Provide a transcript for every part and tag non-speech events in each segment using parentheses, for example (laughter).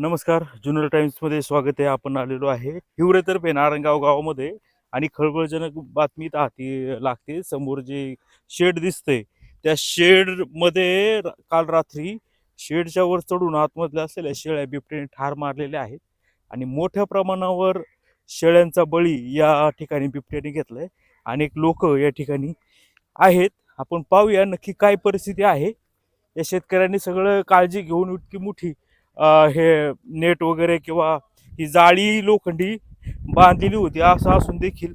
नमस्कार ज्युनियर टाइम्समध्ये स्वागत आहे. आपण आलेलो आहे हिवरेतर्फे नारायणगाव गावामध्ये. आणि खळबळजनक बातमी हाती लागते. समोर जे शेड दिसते त्या शेडमध्ये काल रात्री शेडच्या वर चढून आतमधल्या असलेल्या शेळ्या बिबट्याने ठार मारलेल्या आहेत. आणि मोठ्या प्रमाणावर शेळ्यांचा बळी या ठिकाणी बिबट्याने घेतला आहे अनेक लोक या ठिकाणी आहेत. आपण पाहूया नक्की काय परिस्थिती आहे. या शेतकऱ्यांनी सगळं काळजी घेऊन इतकी मोठी हे नेट वगैरे किंवा ही जाळी लोखंडी बांधलेली होती असं असून देखील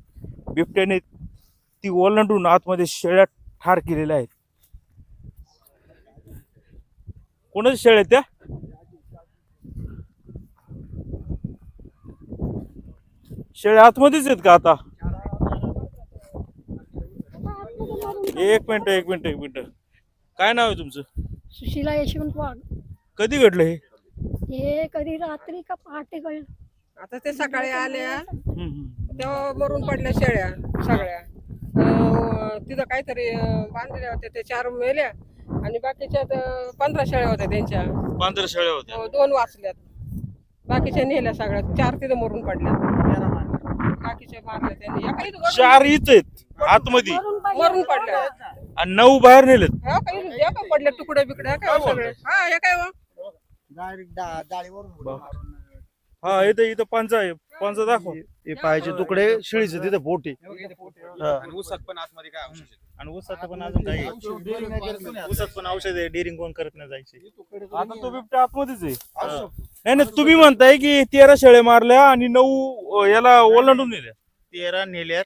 बिबट्याने ती ओलांडून आतमध्ये शेळ्या ठार केलेल्या आहेत. कोणाच्या शेळ्या त्या? शेळ्या आतमध्येच आहेत का आता? एक मिनिट एक मिनिट एक मिनिट. काय नाव आहे तुमचं? सुशीला यशवंत वाघ. कधी घडलं हे? हे कधी रात्री का पहाटे कळलं? आता ते सकाळी आल्या. तेव्हा मरून पडल्या शेळ्या सगळ्या. अं, तिथं काहीतरी अं, बांधलेल्या होत्या ते चार मेल्या आणि बाकीच्या तर पंधरा शेळ्या होत्या त्यांच्या. पंधरा शेळ्या होत्या. अं, दोन वाचल्यात. बाकीच्या नेल्या सगळ्या चार तिथं मरून पडल्या बाकीच्या मारल्या त्यांनी. एका इथं वरून- चार इथं आहेत आतमध्ये. मरून पडलं. मरून पडल्या आणि नऊ बाहेर नेलेत. हा, काही एका पडल्या तुकडे बिकडे हे काय हो सगळे. हा हे काय हो? हा इथं इथं पंचा आहे. पंचा दाखव. हे पायाचे तुकडे शिळीचे तिथे पोटी आणि ऊसात पण आतमध्ये काय औषध आहे? आणि ऊसात पण अजून काही ऊसात पण औषध आहे डेअरिंग कोण करत नाही जायचे. आता तो बिबट्या आतमध्येच आहे. नाही नाही तुम्ही म्हणताय की तेरा शेळ्या मारल्या आणि नऊ अं, याला ओलांडून नेल्या. तेरा नेल्यात.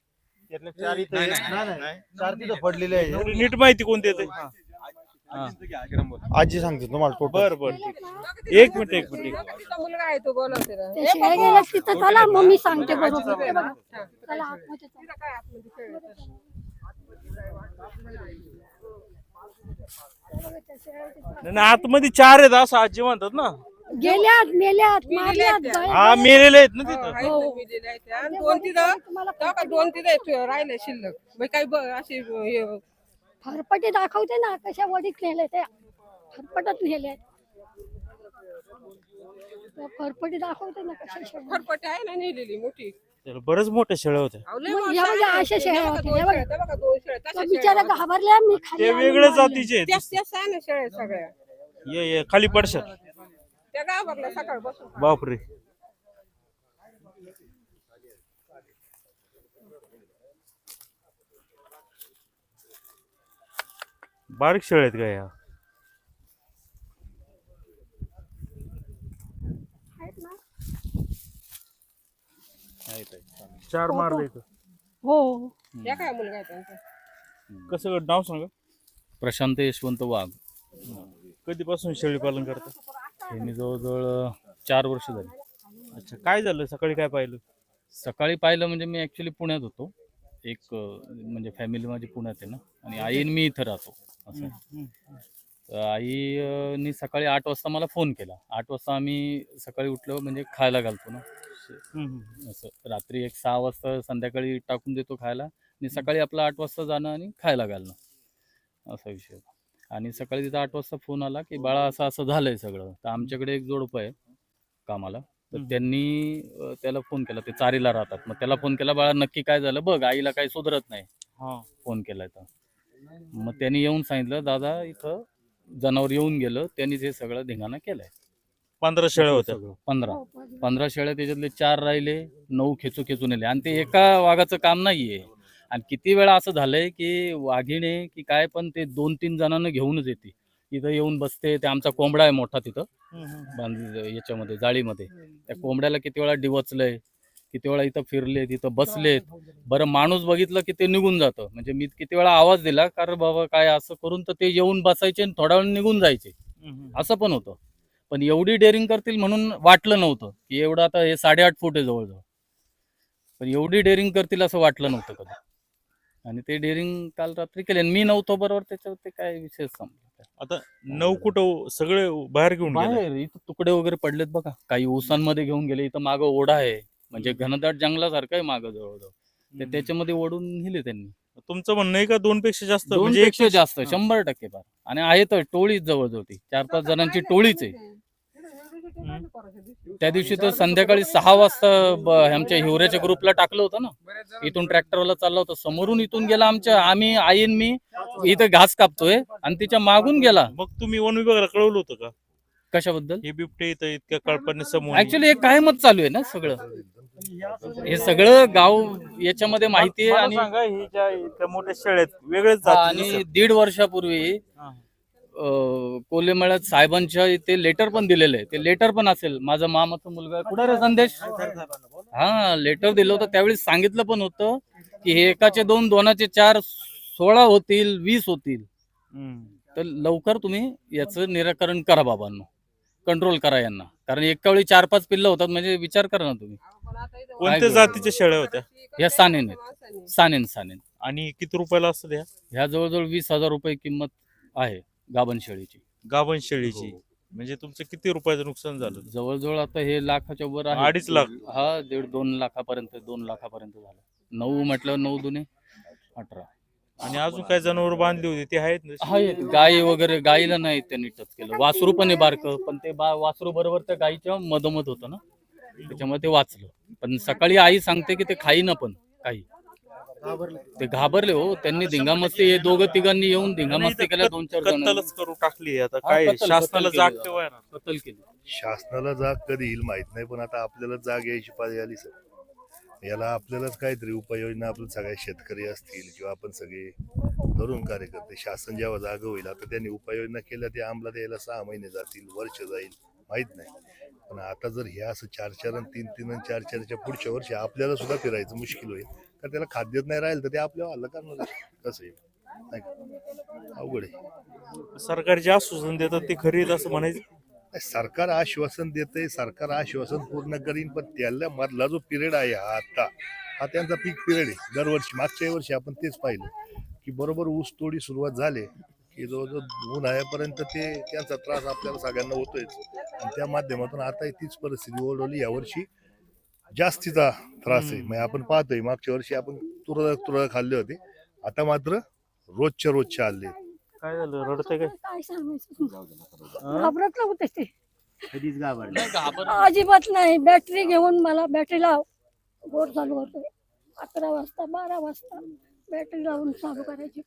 त्यातल्या चार इथे नाही, आहेत. नाही, नाही, चार तिथं पडलेले आहे एवढी नीट माहिती कोणती येते. आजी सांगते तुम्हाला टोटल बर बर ठीक एक मिनिट एक मिनिट तिचा मुलगा आहे तो बोलवते ना. ते शेळ्या गेल्या तिथं चला मग मी सांगते बरोबर. हे बघा. चला आतमध्ये चला. तिथं काय आतमध्ये शेळ्या? नाही, नाही आतमध्ये चार आहेत असं आजी म्हणतात ना. गेल्यात मेल्यात मारल्यात हा मेलेले आहेत ना हो, तिथं. आहेत ना मेलेले आहेत. आणि दोन तिथं तेव्हा का दोन तिथं आहेत, राहिले शिल्लक. मग काही ब- अशी हे फरफटे दाखवते ना कशा वडीत नेले त्या फरफटत नेले फरफटी दाखवते ना कशा शेळ्या. फरफटी आहे ना नेलेली मोठी त्याला बरेच मोठ्या शेळ्या होत्या अहो, लय मग मोठं या म्हणजे आहे. अशा शेळ्या तेव्हा का होत्या, दोन हे बघा. शेळ्या, तेव्हा का दोन शेळ्या, तशा त्या शेळ्या बिचाऱ्या होत्या. घाबरल्या मी खाली आणून वेगळ्या मारल्या. जातीचे आहेत त्याच त्याच आहे ना शेळ्या सगळ्या ये ये खाली पडशाल त्या गावाला सकाळ बसून बापरे बारीक शेळ्या आहेत का या? चार मारले इथं. हो काय मुलगा आहे त्यांचा? कसं नाव सांगा. प्रशांत यशवंत वाघ. कधीपासून शेळी पालन करता? यांनी जवळजवळ अं, चार वर्ष झाली. अच्छा काय झालं? सकाळी काय पाहिलं? सकाळी पाहिलं म्हणजे मी ॲक्च्युली पुण्यात होतो. एक म्हणजे फॅमिली माझी पुण्यात आहे ना. आणि आई आणि मी इथं राहतो असं तर आईनी सकाळी आठ वाजता मला फोन केला. आठ वाजता आम्ही सकाळी उठलो म्हणजे खायला घालतो ना. असं रात्री एक सहा वाजता संध्याकाळी टाकून देतो खायला आणि सकाळी आपलं आठ वाजता जाणं आणि खायला घालणं. असा विषय होता. आणि सकाळी तिथं आठ वाजता फोन आला की बाळा असं असं झालंय सगळं. तर आमच्याकडे एक जोडपं आहे कामाला. तर. त्यांनी अं, त्याला फोन केला. ते चारीला राहतात. मग त्याला फोन केला बाळा नक्की काय झालं? बघ आईला काही सुधरत नाही. हा. फोन केलाय तर मग त्यांनी येऊन सांगितलं दादा इथं जनावर येऊन गेलं. त्यांनीच हे सगळं धिंगाणा केलाय. पंधरा शेळ्या होत्या. सगळं. पंधरा. हो, पण- पंधरा शेळ्या त्याच्यातले चार राहिले नऊ खेचू खेचून नेले आणि ते एका वाघाचं काम नाहीये. आणि किती वेळा असं झालंय की वाघिणे की काय पण ते दोन तीन जणांना घेऊनच येते. इथं येऊन बसते. ते आमचा कोंबडा आहे मोठा तिथं. बांध याच्यामध्ये जाळीमध्ये. त्या कोंबड्याला किती वेळा डिवचलंय किती वेळा इथं फिरले तिथं बसलेत. बरं माणूस बघितलं की ते निघून जातं. म्हणजे मी किती वेळा आवाज दिला कारण बाबा काय असं करून तर ते येऊन बसायचे आणि थोड्या वेळ निघून जायचे. असं पण होतं. पण एवढी डेअरिंग करतील म्हणून वाटलं नव्हतं की एवढं आता हे साडेआठ फूट आहे जवळजवळ. पण एवढी डेअरिंग करतील असं वाटलं नव्हतं कधी. आणि ते डेअरिंग काल रात्री केले आणि मी नव्हतो बरोबर त्याच्यावर ते काय विशेष समजा आता नऊ कुठं सगळे बाहेर घेऊन गेले. बाहेर इथं तुकडे वगैरे पडलेत बघा. काही ऊसांमध्ये घेऊन गेले इथं मागं ओढा आहे. म्हणजे घनदाट जंगलासारखं आहे मागं जवळजवळ. ते त्याच्यामध्ये ओढून नेले त्यांनी. तुमचं म्हणणं आहे का दोन पेक्षा जास्त? दोन म्हणजे एक पेक्षा जास्त हा. शंभर टक्के फार. आणि आहे तर टोळीच जवळजवळ ती. चार पाच जणांची टोळीच आहे. हम्म. त्या दिवशी तर संध्याकाळी सहा वाजता आमच्या हिवऱ्याच्या ग्रुपला टाकलं होतं ना. इथून ट्रॅक्टरवाला चालला होता. समोरून इथून गेला आमच्या आम्ही आईन मी इथं घास कापतोय आणि तिच्या मागून गेला. मग तुम्ही वन विभागाला कळवलं होतं का? कशाबद्दल? हे बिबटे इथं इतक्या कळपणे समोर ऍक्च्युली हे कायमच चालू आहे ना सगळं. हे सगळं गाव याच्यामध्ये माहिती आहे आणि सांगा ही ज्या इतक्या मोठ्या शेळ्या आहेत वेगळेच जाती आणि. दीड वर्षापूर्वी कोलेमळ्यात साहेबांच्या इथे लेटर पण दिलेलं आहे ते लेटर पण असेल. माझा मामाचा मुलगा कुठे रे संदेश? हा लेटर दिलं होतं. त्यावेळी सांगितलं पण होतं की हे एकाचे दोन दोनाचे चार सोळा होतील वीस होतील. तर लवकर तुम्ही याचं निराकरण करा बाबांनो. कंट्रोल करा यांना. कारण एका वेळी चार पाच पिल्लं होतात म्हणजे विचार करा ना तुम्ही. कोणत्या जातीच्या शेळ्या होत्या? या सानेन आहेत. सानेन सानेन. आणि किती रुपयाला असतं त्या ह्या जवळजवळ वीस हजार रुपये किंमत आहे. गाभण शेळीची गाभण शेळीची हो. म्हणजे तुमचं किती रुपयाचं नुकसान झालं? जवळजवळ आता हे लाखाच्या वर आहे. अडीच लाख. हा दीड दोन लाखापर्यंत दोन लाखापर्यंत झालं. नऊ म्हटलं नऊ दुने अठरा. आणि अजून काय जनावर बांधली होती? ते आहेत ना? गाई वगैरे गाईला नाही त्यांनी टच केलं. वासरू पण आहे बारक पण ते बा वासरू बरोबर त्या गाईच्या मधोमध होतं ना. त्याच्यामुळे ते वाचलं. पण सकाळी आई सांगते की ते खाईना पण काही. ते घाबरले हो. त्यांनी धिंगामस्ती हे दोघं तिघांनी येऊन धिंगामस्ती केल्या दोन चार कत्तलच करू टाकली आता हा, काय कत्तल- शासनाला जाग ना कत्तल केली. शासनाला जाग कधी येईल माहीत नाही पण आता आपल्याला जाग यायची पाळी आली सर. याला आपल्यालाच काहीतरी उपाययोजना आपण सगळे शेतकरी असतील किंवा आपण सगळे तरुण कार्यकर्ते शासन जेव्हा जाग होईल आता त्यांनी उपाययोजना केल्या ते अंमलात यायला सहा महिने जातील वर्ष जाईल माहीत नाही. पण आता जर हे असं चार चार आणि तीन तीन आणि चार चारच्या पुढच्या वर्षी आपल्याला सुद्धा फिरायचं मुश्किल होईल. कारण त्याला खाद्यच नाही राहील तर ते आपल्याला हल्ला करणार कसं आहे? नाही का? अवघड आहे. सरकार जे आश्वासन देतात ते खरी आहेत असं म्हणायचं? नाही, सरकार आश्वासन देते सरकार आश्वासन पूर्ण करीन पण त्याला मधला जो पिरियड आहे हा आता हा त्यांचा पीक पिरियड आहे. दरवर्षी मागच्या वर्षी आपण तेच पाहिलं की बरोबर ऊस तोडी सुरुवात झाली की जवळजवळ उन्हाळ्यापर्यंत ते त्यांचा त्रास आपल्याला सगळ्यांना होतोयच. आणि त्या माध्यमातून आता तीच परिस्थिती ओढवली यावर्षी जास्तीचा त्रास आहे. म्हणजे आपण पाहतोय मागच्या वर्षी आपण तुरळक तुरळक खाल्ले होते. आता मात्र रोजच्या रोजच्या आले काय झालं? रडतंय काय? काय सांगायचं घाबरत नव्हते ते अजिबात नाही. बॅटरी घेऊन मला बॅटरी लाव. बोर चालू होते अकरा वाजता बारा वाजता बॅटरी लावून चालू करायची.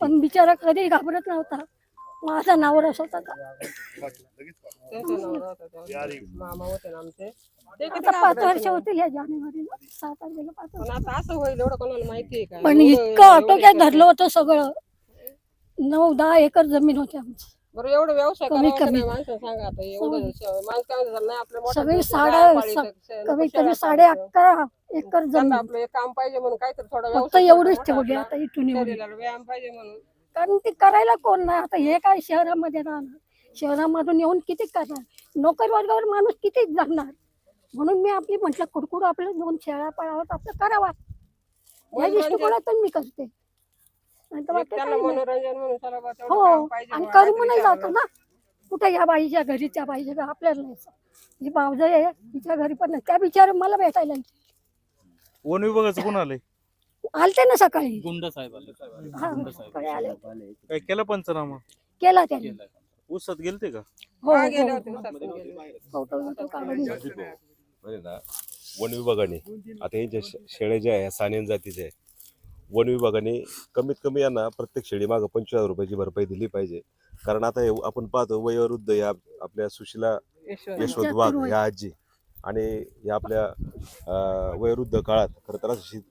पण बिचारा कधी घाबरत नव्हता. माझा नावरस होता का मामा होते ना आमचे ते किती आता पाच वर्ष. होतील या जानेवारीला. सात तारखेला पाच पण वर्ष. आता असं होईल एवढं कोणाला माहिती आहे का? पण एवढं- इतकं एवढं ऑटोक्यात शेत- धरलं होतं सगळं. नऊ दहा एकर जमीन होती आमची. बरं एवढं व्यवसाय कमी- करावा का कमी. नाही? माणसं सांगा आता एवढं श- माणसं काय म्हणतात, नाही आपल्या मोठ्या सगळी दिवशी साडे स- कमीत कमी साडे. अकरा एकर त्यांना जमीन. आपलं एक काम पाहिजे म्हणून काहीतरी थोडा फक्त व्यवसाय एवढीच ठेवली. आता इथून एवढी. शरीराला व्यायाम पाहिजे म्हणून. कारण ती करायला कोण नाही आता हे काय शहरामध्ये राहणार? शहरामधून येऊन किती करणार? नोकर वर्गावर माणूस किती जगणार? म्हणून मी आपली म्हटलं कुडकुड आपल्या दोन शेळ्या पाळाव्यात आपलं करावा. या दृष्टिकोनातून मी करते. हो आणि बा, कर्म काहीतरी नाही जातो. ना. कुठे या बाईच्या घरी त्या बाईच्या घरी आपल्याला नाही ही भावज आहे तिच्या घरी पण नाही. त्या बिचार मला भेटायला येते. वन विभागाचं कोण आलंय? आलते ना सकाळी. गुंड साहेब आले. हा गुंड साहेब. सकाळी आले होते. काय केला पंचनामा? केला त्यांनी. ऊसात गेलते का? हो हा, हो, हो. फोटो म्हणजे ना वन विभागाने आता यांच्या शे- शेळ्या ज्या आहे सानेन जातीच्या आहे वन विभागाने कमीत कमी यांना प्रत्येक शेळी मागं पंचवीस हजार रुपयाची भरपाई दिली पाहिजे. कारण आता हे आपण पाहतो वयोवृद्ध या आपल्या सुशिला यशवंत. वाघ या आजी. आणि या आपल्या अं, वयोवृद्ध काळात खरं तर असं शेत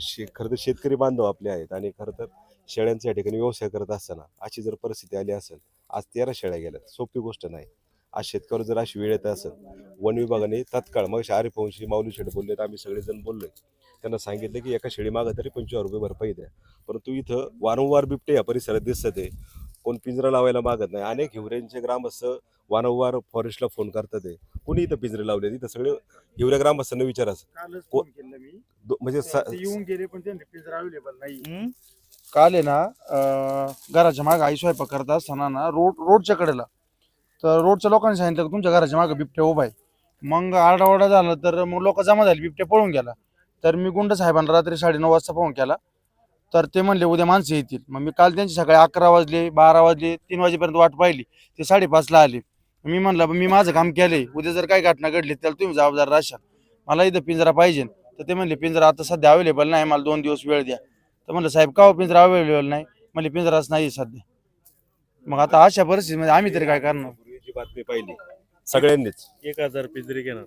शे खरं तर शेतकरी बांधव आपले आहेत आणि खरं तर शेळ्यांच्या या ठिकाणी व्यवसाय करत असताना अशी जर परिस्थिती आली असेल आज तेरा शेळ्या गेल्यात. सोपी गोष्ट नाही. आज शेतकऱ्यावर जर अशी वेळ येत असेल वन विभागाने तात्काळ मग आरिफ वंशी माऊली शेड बोलले आम्ही सगळेजण बोललोय. त्यांना सांगितलं की एका शेळी मागं तरी पंचवीस हजार रुपये भरपाई द्या. परंतु इथं वारंवार बिबटे या परिसरात दिसत आहे. कोण पिंजरा लावायला मागत नाही. अनेक हिवऱ्यांचे ग्रामस्थ वारंवार फॉरेस्टला फोन करतात आहे कोणी इथं पिंजरे लावले इथं सगळे हिवऱ्या ग्रामस्थांना विचारायचं कालच फोन केला मी. दो- म्हणजे सा- ते येऊन गेले पण त्यांचे पिंजरा अवेलेबल नाही. हम्म? काल आहे ना अं, घराच्या मागे आई स्वयंपाक करत असताना ना रोड रोडच्या कडेला. तर रोडच्या लोकांनी सांगितलं की तुमच्या घराच्या मागे बिबट्या उभा आहे. मग आरडाओरडा झाला तर मग लोक जमा झाली बिबट्या पळून गेला. तर मी गुंड साहेबांना रात्री साडेनऊ वाजता फोन केला. तर ते म्हणले उद्या माणसं येतील. मग मी काल त्यांची सकाळी अकरा वाजले बारा वाजले तीन वाजेपर्यंत वाट पाहिली. ते साडेपाचला आले. मी म्हणलं "बा, मी माझं काम केलंय. उद्या जर काही घटना घडली त्याला तुम्ही जबाबदार राहशाल मला इथं पिंजरा पाहिजे. तर ते म्हणले पिंजरा आता सध्या अवेलेबल नाही. मला दोन दिवस वेळ द्या. तर म्हणलं साहेब का हो पिंजरा अवेलेबल नाही? म्हणले पिंजराच नाही सध्या. मग आता अशा परिस्थितीमध्ये आम्ही तरी काय करणार? बातमी पाहिली. सगळ्यांनीच. एक हजार पिंजरे घेणार.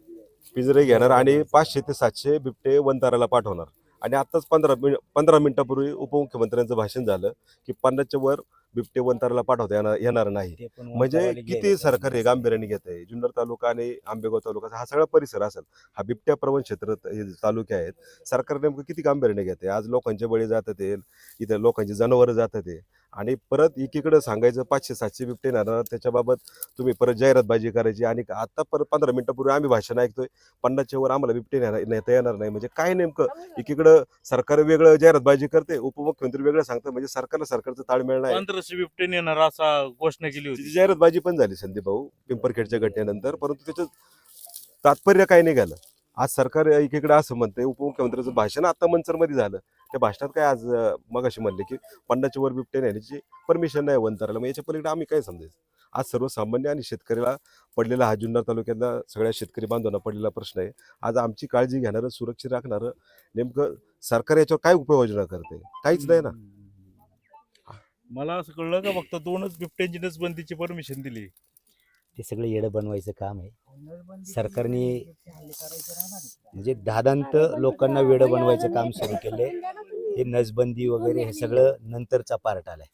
पिंजरे घेणार आणि पाचशे ते सातशे बिबटे वनताराला पाठवणार. आणि आताच पंधरा मिनिट पंधरा मिनिटापूर्वी उपमुख्यमंत्र्यांचं भाषण झालं की पन्नासच्या वर बिबटे वनताराला पाठवता येणार येणार नाही. म्हणजे किती सरकार हे गांभीर्याने घेत आहे जुन्नर तालुका आणि आंबेगाव तालुका हा सगळा परिसर असेल. हा बिबट्या प्रवण क्षेत्र हे तालुके आहेत. सरकार नेमकं किती गांभीर्याने घेते आज लोकांचे बळी जातात आहे इथे लोकांची जनावरं जातात आहे आणि परत एकीकडे सांगायचं पाचशे सातशे बिबटे येणार त्याच्याबाबत तुम्ही परत जाहिरातबाजी करायची. आणि आता परत पंधरा मिनिटापूर्वी आम्ही भाषण ऐकतोय पन्नासच्या वर आम्हाला बिबटे नेणार- नेता येणार नाही. म्हणजे काय नेमकं? एकीकडं सरकार वेगळं जाहिरातबाजी करते उपमुख्यमंत्री वेगळं सांगतं म्हणजे सरकारला सरकारचं ताळमेळ नाही. पंधराशे बिबटे येणार असा घोषणा केली होती. जाहिरातबाजी पण झाली संदीप भाऊ पिंपरखेडच्या घटनेनंतर. परंतु त्याचं तात्पर्य काय निघालं? आज सरकार एकीकडे असं म्हणतंय उपमुख्यमंत्र्यांचं भाषण आता मंचरमध्ये झालं. त्या भाषणात काय आज मग अशी म्हणले की पन्नासच्या वर बिबटे नेण्याची परमिशन नाही वंताराला मग याच्या पलीकडे आम्ही काय समजायचं? आज सर्वसामान्य आणि शेतकऱ्याला पडलेला हा जुन्नर तालुक्यातला सगळ्या शेतकरी बांधवांना पडलेला प्रश्न आहे. आज आमची काळजी घेणारं सुरक्षित राखणारं नेमकं सरकार याच्यावर काय उपाययोजना करते? काहीच नाही ना. मला असं कळलं का फक्त दोनच बिबट्यांची नसबंदीची परमिशन दिली. ते सगळं येडं बनवायचं काम आहे. सरकारने म्हणजे दादांत लोकांना वेडं बनवायचं काम सुरू केलंय. हे नसबंदी वगैरे हे सगळं नंतरचा पार्ट आलाय.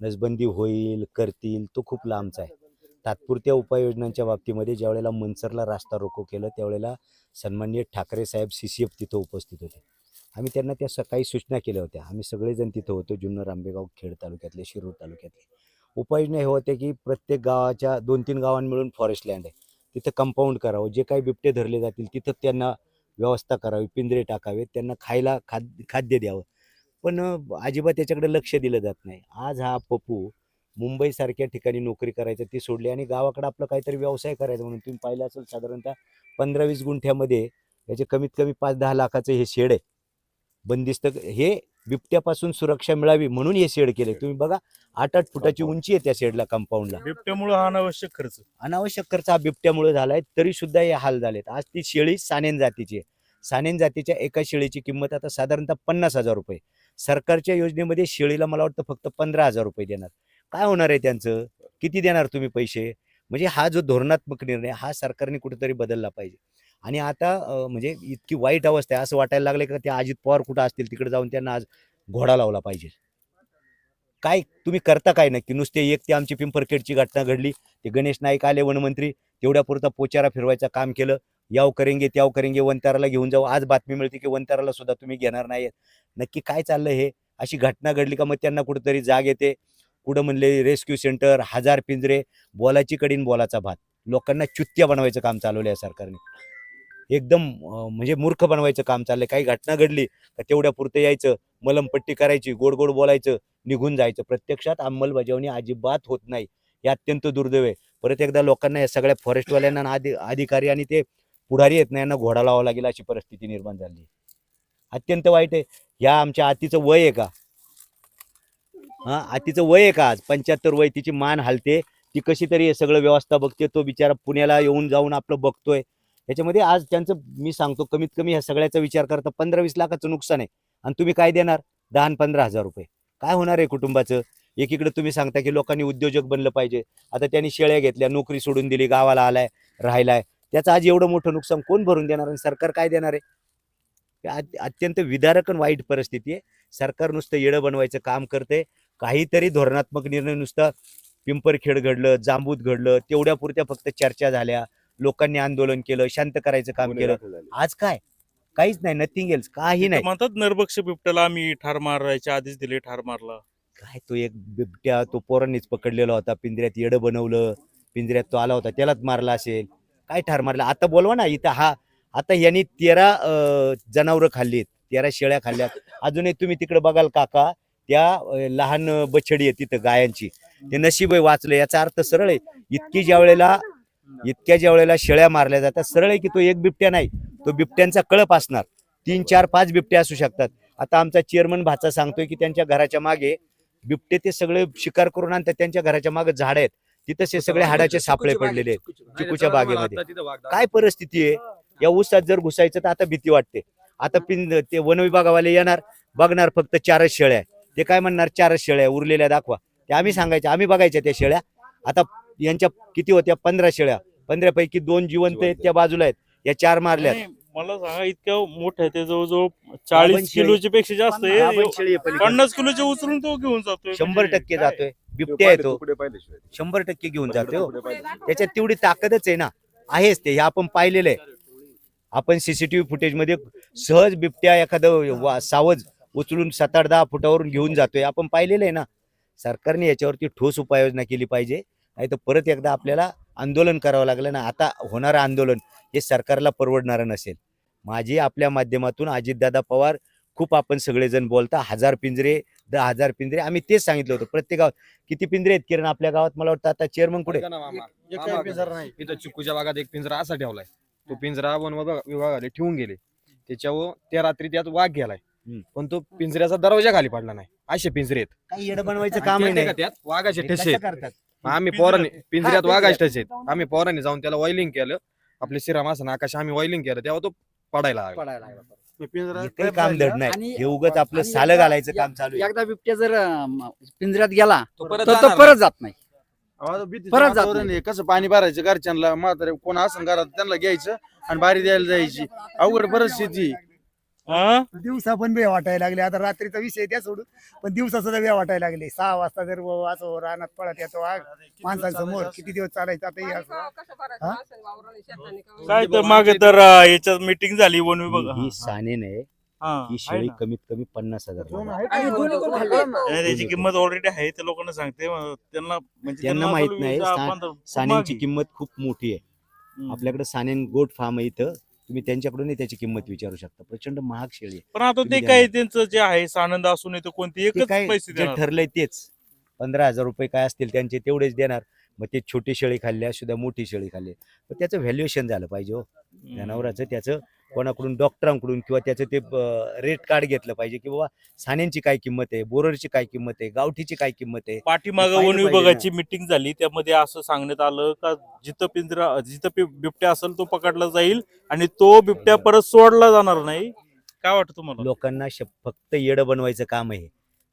नसबंदी होईल करतील तो खूप लांबचा आहे. तात्पुरत्या उपाययोजनांच्या बाबतीमध्ये ज्यावेळेला मनसरला रास्ता रोको केलं त्यावेळेला सन्माननीय ठाकरे साहेब सी सी एफ तिथं उपस्थित होते. आम्ही त्यांना त्या सकाळी सूचना केल्या होत्या. आम्ही सगळेजण तिथं होतो जुन्नर आंबेगाव खेड तालुक्यातले शिरूर तालुक्यातले. उपाययोजना हे होत्या की प्रत्येक गावाच्या दोन तीन गावां मिळून फॉरेस्ट लँड आहे. तिथं कंपाऊंड करावं जे काही बिबटे धरले जातील तिथं त्यांना व्यवस्था करावी पिंजरे टाकावे त्यांना खायला खाद्य खाद्य द्यावं. पण अजिबात त्याच्याकडे लक्ष दिलं जात नाही. आज हा पप्पू मुंबईसारख्या ठिकाणी नोकरी करायचं ती सोडली आणि गावाकडे आपलं काहीतरी व्यवसाय करायचा म्हणून. तुम्ही पाहिलं असेल साधारणतः पंधरा वीस गुंठ्यामध्ये याचे कमीत कमी पाच दहा लाखाचं हे शेड आहे. बंदिस्त हे बिबट्यापासून सुरक्षा मिळावी म्हणून हे शेड केले. तुम्ही बघा आठ आठ फुटाची उंची आहे त्या शेडला कंपाऊंडला. बिबट्यामुळे हा अनावश्यक खर्च. अनावश्यक खर्च हा बिबट्यामुळे झालाय तरी सुद्धा हे हाल झालेत. आज ती शेळी सानेन जातीची आहे. सानेन जातीच्या एका शेळीची किंमत आता साधारणतः पन्नास हजार रुपये. सरकारच्या योजनेमध्ये शेळीला मला वाटतं फक्त पंधरा हजार रुपये देणार. काय होणार आहे त्यांचं? किती देणार तुम्ही पैसे? म्हणजे हा जो धोरणात्मक निर्णय हा सरकारने कुठेतरी बदलला पाहिजे. आणि आता म्हणजे इतकी वाईट अवस्था आहे असं वाटायला लागलं का ते अजित पवार कुठं असतील तिकडे जाऊन त्यांना आज घोडा लावला पाहिजे. काय तुम्ही करता काय नक्की? नुसते एक ते आमची पिंपरखेडची घटना घडली ते गणेश नाईक आले वनमंत्री तेवढ्यापुरता पोचारा फिरवायचं काम केलं याव करेंगे त्याव करेंगे वंताराला घेऊन जाऊ. आज बातमी मिळते की वंताराला सुद्धा तुम्ही घेणार नाही नक्की काय चाललं हे? अशी घटना घडली का मग त्यांना कुठंतरी जाग येते? कुठं म्हणले रेस्क्यू सेंटर हजार पिंजरे बोलाची कडीन बोलाचा भात. लोकांना चुत्त्या बनवायचं काम चालवलं आहे सरकारने. एकदम म्हणजे मूर्ख बनवायचं काम चाललंय. काही घटना घडली का तेवढ्या पुरतं यायचं मलमपट्टी करायची गोड गोड बोलायचं निघून जायचं. प्रत्यक्षात अंमलबजावणी अजिबात होत नाही. हे अत्यंत दुर्दैव आहे. परत एकदा लोकांना या सगळ्या फॉरेस्टवाल्यांना आदि अधिकारी आणि ते पुढारी येत ना यांना घोडा लावावा लागेल अशी परिस्थिती निर्माण झाली. अत्यंत वाईट आहे. या आमच्या आतीचं वय आहे का? हा आतीचं वय आहे का आज? पंच्याहत्तर वय तिची मान हालते. ती कशी तरी हे सगळं व्यवस्था बघते. तो बिचारा पुण्याला येऊन जाऊन आपलं बघतोय. याच्यामध्ये आज त्यांचं मी सांगतो कमीत कमी ह्या सगळ्याचा विचार करता पंधरा वीस लाखाचं नुकसान आहे. आणि तुम्ही काय देणार? दहा आणि पंधरा हजार रुपये. काय होणार आहे कुटुंबाचं? एकीकडे तुम्ही सांगता की लोकांनी उद्योजक बनलं पाहिजे. आता त्यांनी शेळ्या घेतल्या नोकरी सोडून दिली गावाला आलाय राहिलाय. त्याचं आज एवढं मोठं नुकसान कोण भरून देणार आणि सरकार काय देणार आहे? अत्यंत विदारक आणि वाईट परिस्थिती आहे. सरकार नुसतं येडं बनवायचं काम करते काहीतरी धोरणात्मक निर्णय नुसतं पिंपरखेड घडलं जांबूत घडलं तेवढ्या पुरत्या फक्त चर्चा झाल्या. लोकांनी आंदोलन केलं शांत करायचं काम गुन्हे केलं. दाखल झाले. आज काय? काहीच नाही नथिंग एल्स काही नाही. म्हणतात नरभक्ष बिबट्याला आम्ही ठार मारायच्या आधीच दिले ठार मारला. काय तो एक बिबट्या तो पोरांनीच पकडलेला होता पिंजऱ्यात येडं बनवलं पिंजऱ्यात तो आला होता त्यालाच मारला असेल. काय ठार मारला? आता बोलवा ना इथं हा आता यांनी तेरा जनावरं खाल्लीत तेरा शेळ्या खाल्ल्यात. अजूनही तुम्ही तिकडे बघाल काका त्या अं, लहान बछडी आहे तिथं गायांची. ते नशीब आहे वाचलं याचा अर्थ सरळ आहे. इतकी ज्या वेळेला इतक्या ज्या वेळेला शेळ्या मारल्या जातात सरळ आहे की तो एक बिबट्या नाही तो बिबट्यांचा कळप असणार. तीन चार पाच बिबट्या असू शकतात. आता आमचा चेअरमन भाचा सांगतोय की त्यांच्या घराच्या मागे बिबटे ते सगळे शिकार करून आणतात. त्यांच्या घराच्या मागे झाड आहेत. तिथं हे सगळे हाडाचे सापळे पडलेले आहेत. चिकूच्या बागेमध्ये. काय परिस्थिती आहे? या ऊसात जर घुसायचं तर आता भीती वाटते. आता पिन ते वन विभागावाले येणार. बघणार फक्त चारच शेळ्या. ते काय म्हणणार? चारच शेळ्या उरलेल्या दाखवा. ते आम्ही सांगायच्या आम्ही बघायच्या त्या शेळ्या. आता यांच्या किती होत्या? पंधरा शेळ्या. पंधरा पैकी दोन जिवंत आहेत त्या बाजूला आहेत. या चार मारल्यात. नाही, मला सांगा इतक्या मोठ्या आहे ते जवळजवळ चाळीस शेळी. किलोच्या पेक्षा जास्त आहे. हा, पण शेळी आहे पलीकडे. पन्नास किलोचे उचलून तो घेऊन जातोय. शंभर म्हणजे टक्के काय? जातोय. बिबट्या येतो पाहिल्याशिवाय. शंभर टक्के घेऊन जातोय हो. त्याच्यात तेवढी ताकदच आहे ना. आहेच ते हे आपण पाहिलेलं आहे. आपण सीसीटीव्ही फुटेजमध्ये सहज बिबट्या एखादं वा- सावज उचलून सात आठ दहा फुटावरून घेऊन जातोय. आपण पाहिलेलं आहे ना. सरकारने याच्यावरती ठोस उपाययोजना केली पाहिजे. नाही तर परत एकदा आपल्याला आंदोलन करावं लागलं ना आता होणारं आंदोलन हे सरकारला परवडणारं नसेल. माझी आपल्या माध्यमातून अजितदादा पवार खूप आपण सगळेजण बोलता हजार पिंजरे दहा हजार पिंजरे आम्ही तेच सांगितलं होतं. प्रत्येक गावात किती पिंजरे आहेत किरण आपल्या गावात? मला वाटतं आता चेअरमन कुठे? इथं चिकूच्या भागात एक पिंजरा असा ठेवलाय. तो पिंजरा वन विभाग- विभागाने ठेवून गेले. त्याच्यावर त्या रात्री त्यात वाघ गेलाय. पण तो पिंजऱ्याचा दरवाजा खाली पडला नाही. असे पिंजरे आहेत. काही येडं बनवायचं काम नाही का त्यात? वाघाचे ठसे करतात? आम्ही पोरांनी पिंजऱ्यात आहेत आम्ही पोरांनी जाऊन त्याला ऑइलिंग केलं. आपले श्रीराम असं आकाश आम्ही ऑइलिंग केलं. तेव्हा तो पडायला लागला. पिंजरा हे काही काम धड नाही. आणि- हे उगाच आपलं आणि सालं एकदा- घालायचं काम चालू आहे. एकदा बिबट्या जर अं, पिंजऱ्यात गेला तो तर तो परत जात नाही. परत जात वातावरण आहे. कसं पाणी भरायचं घरच्यांना म्हातारे कोण असं घरात त्यांना घ्यायचं आणि बारी द्यायला जायची. अवघड परिस्थिती हा? दिवसा पण बे वाटायला लागले. आता रात्रीचा विषय त्या सोडून. पण दिवसा सुद्धा बे वाटायला लागले. सहा वाजता जर व- असं रानात पळत येतो वाघ माणसांसमोर किती दिवस चालायचं आता हे असं. हा? काय तर मागे तर अं, याच्यात मीटिंग झाली वन विभाग. ही साने नाही हा, ही आहे शेळी ना. कमीत कमी पन्नास हजार त्याची किंमत ऑलरेडी आहे ते लोकांना सांगते. मग त्यांना म्हणजे त्यांना माहीत नाही, सा- महाग किंमत खूप मोठी आहे आहे. हम्म. आपल्याकडे सानेन गोट फार्म आहे इथं. तुम्ही त्यांच्याकडून त्याची किंमत विचारू शकता. प्रचंड महाग शेळी आहे. पण आता ते तुम्ही काय त्यांचं जे आहे सानंद असून येतं कोणती ते एकच काय पैसे जे देणार? ठरलंय तेच. पंधरा हजार रुपये काय असतील त्यांचे तेवढेच देणार. मग ते छोटी शेळी खाल्ल्या सुद्धा मोठी शेळी खाल्ली. तर त्याचं व्हॅल्युएशन झालं पाहिजे हो. हम्म. जनावराचं त्याचं कोणाकडून डॉक्टरांकडून किंवा त्याचं ते रेट कार्ड घेतलं पाहिजे की बाबा साण्यांची काय किंमत आहे बोररची काय किंमत आहे गावठीची काय किंमत आहे पाठीमागं वन विभागाची मिटिंग झाली त्यामध्ये असं सांगण्यात आलं का जिथं पिंजरा जिथं बिबट्या असेल तो पकडला जाईल आणि तो बिबट्या परत सोडला जाणार नाही. काय वाटतं तुम्हाला? लोकांना फक्त येडं बनवायचं काम आहे.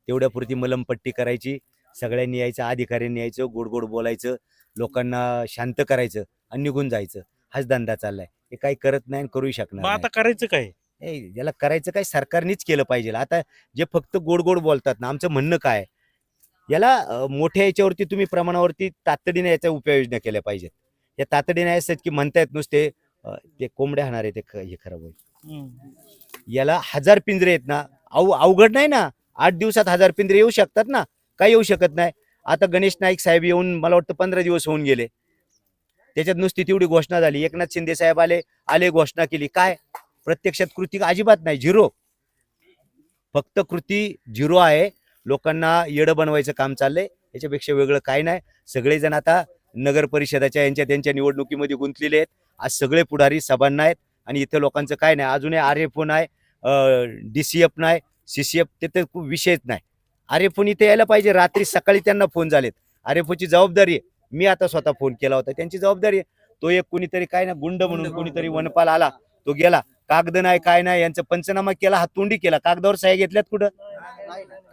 तेवढ्यापुरती मलमपट्टी करायची सगळ्यांनी यायचं अधिकाऱ्यांनी यायचं गोड गोड बोलायचं लोकांना शांत करायचं आणि निघून जायचं. हाच धंदा चाललाय. हे काही करत नाही आणि करूही शकणार मग. आता करायचं काय? ए, याला करायचं काय? सरकारनेच केलं पाहिजे. आता जे फक्त गोड गोड बोलतात ना आमचं म्हणणं काय? आहे? याला अं, मोठ्या याच्यावरती तुम्ही प्रमाणावरती तातडीने याच्या उपाययोजना केल्या पाहिजेत. या तातडीने असतात की म्हणतायत नुसते अं, ते कोंबड्या हाणार आहे ते ख- हे खराब होईल. हम्म. याला हजार पिंजरे आहेत ना अव अवघड नाही ना? आठ दिवसात हजार पिंजरे येऊ शकतात ना? काय येऊ शकत नाही. आता गणेश नाईक साहेब येऊन मला वाटतं पंधरा दिवस होऊन गेले. त्याच्यात नुसती तेवढी घोषणा झाली. एकनाथ शिंदे साहेब आले आले घोषणा केली. काय? प्रत्यक्षात कृती अजिबात नाही. झिरो. फक्त कृती झिरो आहे. लोकांना येडं बनवायचं काम चाललंय. याच्यापेक्षा वेगळं काय नाही. सगळेजण आता नगर परिषदाच्या यांच्या त्यांच्या निवडणुकीमध्ये गुंतलेले आहेत. आज सगळे पुढारी सभांना आहेत आणि इथे लोकांचं काय नाही. अजूनही आर एफ नाही डी सी एफ नाही सी सी एफ ते तर खूप विषयच नाही. आर एफ इथे यायला पाहिजे. रात्री सकाळी त्यांना फोन झालेत. आर एफ ओची जबाबदारी आहे. मी आता स्वतः फोन केला होता. त्यांची जबाबदारी आहे. तो एक कुणीतरी काय ना गुंड म्हणून कुणीतरी वनपाल आला. तो गेला. कागद नाही काय नाही यांचा पंचनामा केला हात तोंडी केला. कागदावर सह्या घेतल्यात कुठं?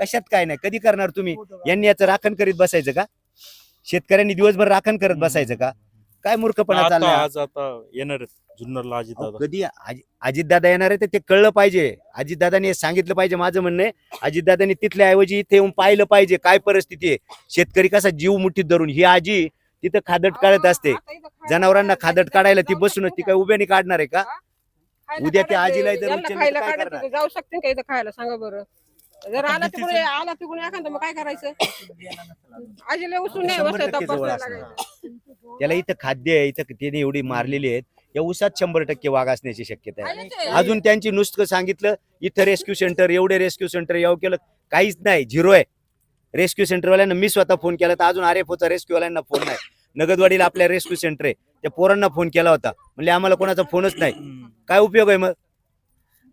कशात काय नाही. कधी करणार तुम्ही? यांनी याचं राखण करीत बसायचं का? शेतकऱ्यांनी दिवसभर राखण करत बसायचं का? काय मूर्खपणा आता चाललाय? आज आता येणार जुन्नरला अजित अहो, दादा कधी अजित दादा येणार आहे तर ते कळलं पाहिजे. अजितदादांनी हे सांगितलं पाहिजे माझं म्हणणं आहे. अजितदादांनी तिथल्या ऐवजी इथे येऊन पाहिलं पाहिजे काय परिस्थिती आहे. शेतकरी कसा जीव मुठीत धरून ही आजी तिथं खादट काढत असते. जनावरांना खादट काढायला ती बसूनच ती काय उभ्याने काढणार आहे का? उद्या त्या आजीला इथं यांना उचललं तर खायला काय काढायचं करणार? तर जाऊ शकते का इथं खायला? सांगा बरं. जर आला तिकडे आला तिकडून एखादं मग काय करायचं? (laughs) आजीला उचलून नाही शंभर बसायचं टक्के जवळ बसायला असणार. त्याला इथं खाद्य आहे इथं त्याने एवढी मारलेली आहेत. या उसात शंभर टक्के वाघ असण्याची शक्यता आहे. अजून त्यांची नुसतं सांगितलं इथं रेस्क्यू सेंटर एवढे रेस्क्यू सेंटर यावं केलं. काहीच नाही झिरो आहे. रेस्क्यू सेंटरवाल्यांना मी स्वतः फोन केला तर अजून आर एफ ओचा रेस्क्यूवाल्यांना फोन नाही. नगदवाडीला आपल्या रेस्क्यू सेंटर आहे. त्या पोरांना फोन केला होता. म्हणजे आम्हाला कोणाचा फोनच नाही. काय उपयोग आहे मग?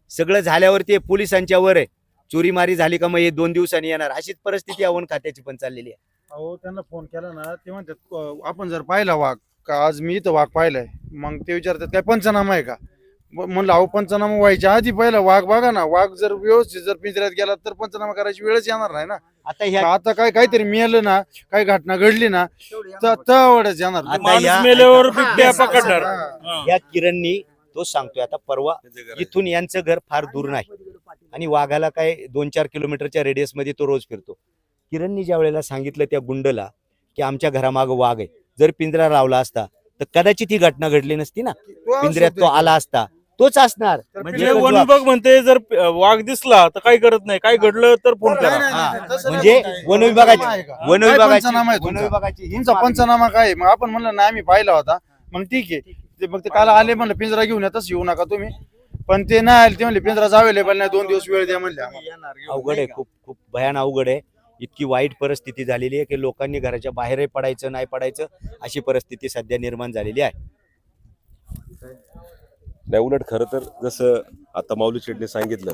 सगळं झाल्यावरती पोलिसांच्या वर आहे. चोरी मारी झाली का मग? हे दोन दिवसांनी येणार. अशीच परिस्थिती या वन खात्याची पण चाललेली आहे. अहो त्यांना फोन केला ना ते म्हणतात "अ, आपण जर पाहिला वाघ का आज मी इथं वाघ पाहिलाय मग ते विचारतात काय पंचनामा आहे का? म- म्हणलं अहो पंचनामा व्हायच्या आधी पहिला वाघ बघा ना वाघ जर व्यवस्थित जर पिंजऱ्यात गेला तर पंचनामा करायची वेळच येणार नाही ना. आता ह्या आता काय काहीतरी मिळालं ना काही घटना घडली ना तर तेवढंच येणार. आता माणूस या- मेल्यावर बिबट्या हा, पकडणार. हा. हा. या किरणनी तो सांगतोय आता परवा इथून यांचं घर फार दूर नाही. आणि वाघाला काय दोन चार किलोमीटरच्या रेडियसमध्ये तो रोज फिरतो. किरणनी ज्या वेळेला सांगितलं त्या गुंडला की आमच्या घरामागं वाघ आहे जर पिंजरा लावला असता तर कदाचित ही घटना घडली नसती ना तो पिंजऱ्यात तो. आला असता तोच असणार म्हणजे एकच वन. विभाग म्हणते जर वाघ दिसला तर काही करत नाही काय घडलं तर फोन करा म्हणजे. वन विभागाची-? वन काय विभागाची वन? विभागाची मागणी. पंचनामा काय? मग आपण म्हणलं नाही आम्ही पाहिला होता मग ठीक आहे ते मग ते काल आले म्हणलं पिंजरा घेऊन येतच येऊ नका तुम्ही पण ते नाही आले ते म्हणले पिंजराच अवेलेबल नाही दोन दिवस वेळ द्या म्हणले. अवघड आहे खूप खूप भयान अवघड आहे इतकी वाईट परिस्थिती झालेली आहे की लोकांनी घराच्या बाहेरही पडायचं नाही पडायचं अशी परिस्थिती सध्या निर्माण झालेली आहे. नाही उलट खरं तर जसं आता माऊली शेटने सांगितलं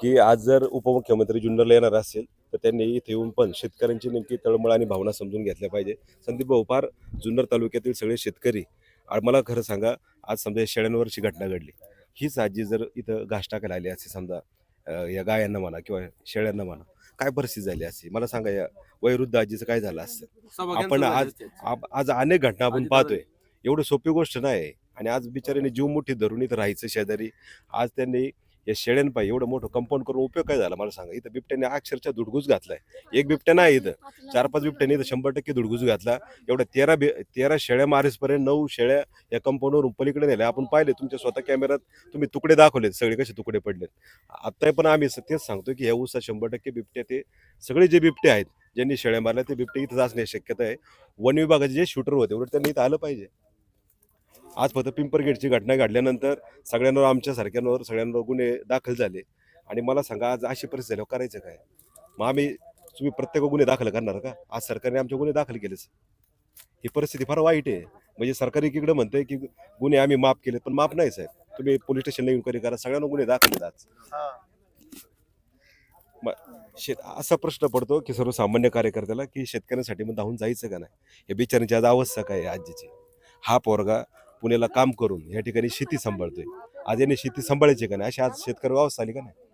की आज जर उपमुख्यमंत्री जुन्नरला येणार असेल तर त्यांनी इथे येऊन पण शेतकऱ्यांची नेमकी तळमळ आणि भावना समजून घेतल्या पाहिजे. संदीप भाऊ फार जुन्नर तालुक्यातील सगळे शेतकरी मला खरं सांगा आज समजा शेळ्यांवरची घटना घडली. हीच आजी जर इथं घास टाकायला आली असे समजा या गायांना म्हणा किंवा शेळ्यांना म्हणा काय परिस्थिती झाली असती मला सांगा या वयोवृद्ध आजीचं काय झालं असतं आपण आज आप- आज अनेक घटना आपण पाहतोय. एवढी सोपी गोष्ट नाही. आणि आज बिचाऱ्याने जीव मुठी धरून इथं राहायचं शेजारी. आज त्यांनी या शेळ्यांपायी एवढं मोठं कंपाऊंड करून उपयोग काय झाला? मला सांगा. इथं बिबट्याने अक्षरशः धुडगूस घातलाय. एक बिबट्या नाही इथं. चार पाच बिबट्याने इथं शंभर टक्के धुडगूस घातला. एवढ्या तेरा बि तेरा शेळ्या मारेसपर्यंत नऊ शेळ्या या कंपाऊंडवरून पलीकडे नेल्या. आपण पाहिले तुमच्या स्वतः कॅमेऱ्यात तुम्ही तुकडे दाखवलेत. सगळे कसे तुकडे पडलेत. आत्ता पण आम्ही स- तेच सांगतो की ह्या ऊसात शंभर टक्के बिबट्या ते सगळे जे बिबटे आहेत ज्यांनी शेळ्या मारल्या ते बिबटे इथं असण्याची शक्यता आहे. वन विभागाचे जे शूटर होते उलट त्यांनी इथं आलं पाहिजे. आज फक्त पिंपरगेटची घटना घडल्यानंतर सगळ्यांवर आमच्यासारख्यांवर सगळ्यांवर गुन्हे दाखल झाले. आणि मला सांगा आज अशी परिस्थिती झाल्यावर करायचं काय? मग आम्ही तुम्ही प्रत्येक गुन्हे दाखल करणार का? आज सरकारने आमचे गुन्हे दाखल केलेच ही परिस्थिती फार वाईट आहे. म्हणजे सरकार एकीकडे म्हणतंय की गुन्हे आम्ही माफ केले पण माफ नाही साहेब तुम्ही पोलीस स्टेशनला इन्क्वायरी करा सगळ्यांना गुन्हे दाखल आज. मग शेत असा प्रश्न पडतो की सर्वसामान्य कार्यकर्त्याला की शेतकऱ्यांसाठी मग धावून जायचं का नाही? या बिचारांची आज अवस्था काय आहे आजीची? हा पोरगा पुण्याला काम करून या ठिकाणी शेती सांभाळतोय. आज याने शेती सांभाळायची का नाही? अशी आज शेतकरी व्यवस्था आली का नाही?